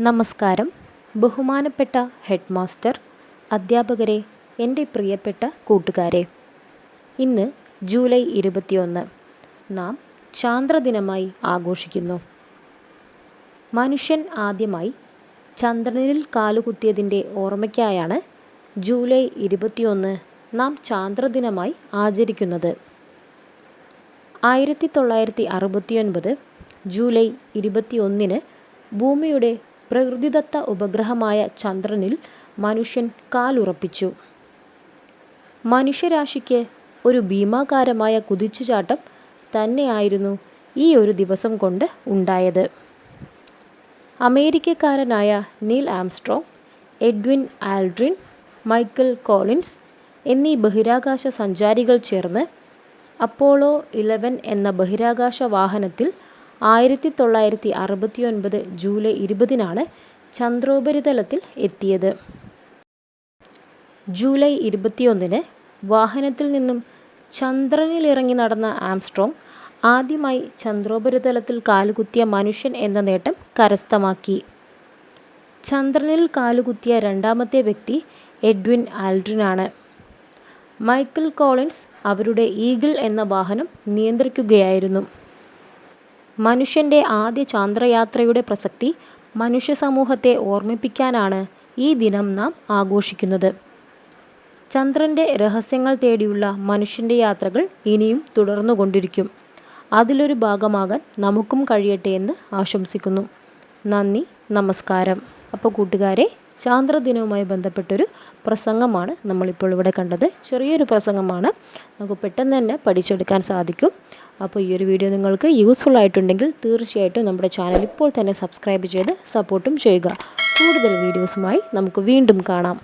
നമസ്കാരം. ബഹുമാനപ്പെട്ട head master അധ്യാപകരെ എന്റെ പ്രിയപ്പെട്ട കൂട്ടുകാരെ. ഇന്ന് ജൂലൈ ഇരുപത്തിയൊന്ന്. നാം ചാന്ദ്രദിനമായി ആഘോഷിക്കുന്നു. മനുഷ്യൻ ആദ്യമായി ചന്ദ്രനിൽ കാലുകുത്തിയതിന്റെ ഓർമ്മയ്ക്കായാണ് ജൂലൈ ഇരുപത്തിയൊന്ന് നാം ചാന്ദ്രദിനമായി ആചരിക്കുന്നത്. ആയിരത്തി തൊള്ളായിരത്തി അറുപത്തിയൊൻപത് ജൂലൈ ഇരുപത്തിയൊന്നിന് ഭൂമിയുടെ പ്രകൃതിദത്ത ഉപഗ്രഹമായ ചന്ദ്രനിൽ മനുഷ്യൻ കാലുറപ്പിച്ചു. മനുഷ്യരാശിക്ക് ഒരു ഭീമാകാരമായ കുതിച്ചുചാട്ടം തന്നെയായിരുന്നു ഈ ഒരു ദിവസം കൊണ്ട് ഉണ്ടായത്. അമേരിക്കക്കാരനായ Neil Armstrong Edwin Aldrin Michael Collins എന്നീ ബഹിരാകാശ സഞ്ചാരികൾ ചേർന്ന് അപ്പോളോ ഇലവൻ എന്ന ബഹിരാകാശ വാഹനത്തിൽ ആയിരത്തി തൊള്ളായിരത്തി അറുപത്തിയൊൻപത് ജൂലൈ ഇരുപതിനാണ് ചന്ദ്രോപരിതലത്തിൽ എത്തിയത്. ജൂലൈ ഇരുപത്തിയൊന്നിന് വാഹനത്തിൽ നിന്നും ചന്ദ്രനിലിറങ്ങി നടന്ന ആംസ്ട്രോങ് ആദ്യമായി ചന്ദ്രോപരിതലത്തിൽ കാലുകുത്തിയ മനുഷ്യൻ എന്ന നേട്ടം കരസ്ഥമാക്കി. ചന്ദ്രനിൽ കാലുകുത്തിയ രണ്ടാമത്തെ വ്യക്തി എഡ്വിൻ ആൽഡ്രിനാണ്. മൈക്കിൾ കോളിൻസ് അവരുടെ ഈഗിൾ എന്ന വാഹനം നിയന്ത്രിക്കുകയായിരുന്നു. മനുഷ്യന്റെ ആദ്യ ചാന്ദ്രയാത്രയുടെ പ്രസക്തി മനുഷ്യ സമൂഹത്തെ ഓർമ്മിപ്പിക്കാനാണ് ഈ ദിനം നാം ആഘോഷിക്കുന്നത്. ചന്ദ്രന്റെ രഹസ്യങ്ങൾ തേടിയുള്ള മനുഷ്യന്റെ യാത്രകൾ ഇനിയും തുടർന്നുകൊണ്ടിരിക്കും. അതിലൊരു ഭാഗമാകാൻ നമുക്കും കഴിയട്ടെ എന്ന് ആശംസിക്കുന്നു. നന്ദി നമസ്കാരം. അപ്പോൾ കൂട്ടുകാരെ ചാന്ദ്രദിനവുമായി ബന്ധപ്പെട്ടൊരു പ്രസംഗമാണ് നമ്മളിപ്പോൾ ഇവിടെ കണ്ടത്. ചെറിയൊരു പ്രസംഗമാണ്. നമുക്ക് പെട്ടെന്ന് തന്നെ പഠിച്ചെടുക്കാൻ സാധിക്കും. അപ്പോൾ ഈ ഒരു വീഡിയോ നിങ്ങൾക്ക് യൂസ്ഫുൾ ആയിട്ടുണ്ടെങ്കിൽ തീർച്ചയായിട്ടും നമ്മുടെ ചാനൽ ഇപ്പോൾ തന്നെ സബ്സ്ക്രൈബ് ചെയ്ത് സപ്പോർട്ടും ചെയ്യുക. കൂടുതൽ വീഡിയോസുമായി നമുക്ക് വീണ്ടും കാണാം.